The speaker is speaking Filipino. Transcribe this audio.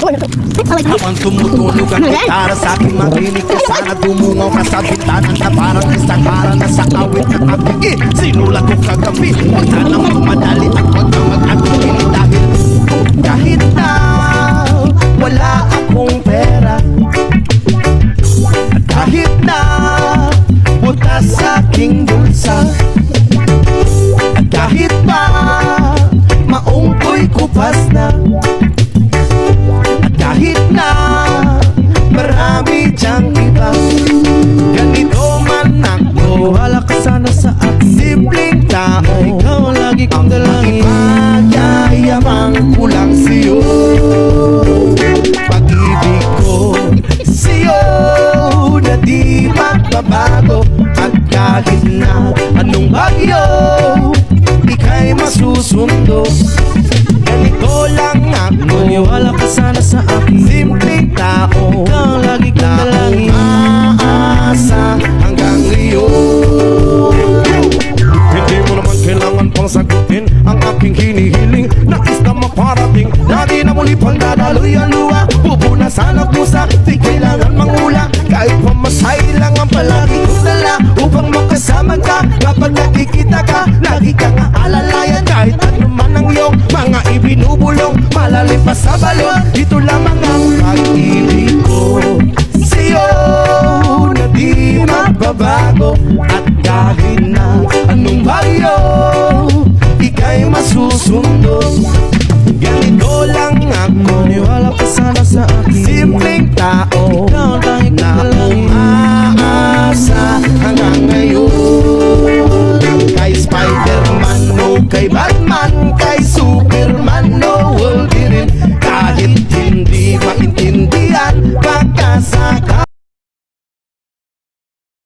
Habang tumutunog ang gitara sa aking makinig ka Sana dumungaw ka sa bintana na parang isang para na sa awit ng aking Sinulat ko kagabi Huwag sanang magmadali at huwag kang mag-agulin Dahil kahit na wala akong pera At kahit na butas sa aking bulsa At kahit pa maong ko'y kupas na kahit na marami diyang iba Ganito man ako Wala ka sana sa akin Simpleng tao. Ikaw ang lagi kong dalangin. Magyayamang ko lang sa'yo. Pag-ibig ko sa'yo Na di magbabago. At kahit na anong bagyo Ika'y masusundo. Ganito lang ako Maniwala ka sana sa dadaloy ang luha Pupunasan ang pusa, di kailangan mangula Kahit pamasahe lang ang palagi kong dala. Upang makasama ka kapag nakikita ka Lagi kang aalalayan kahit ano man ang iyong mga ibinubulong Malalim pa sa balon, ito lamang ang Simpleng tao na umaasa hanggang ngayon. Kay Spider-Man o kay Batman Kay Superman o Wolverine Kahit hindi maintindihan Pagkasaka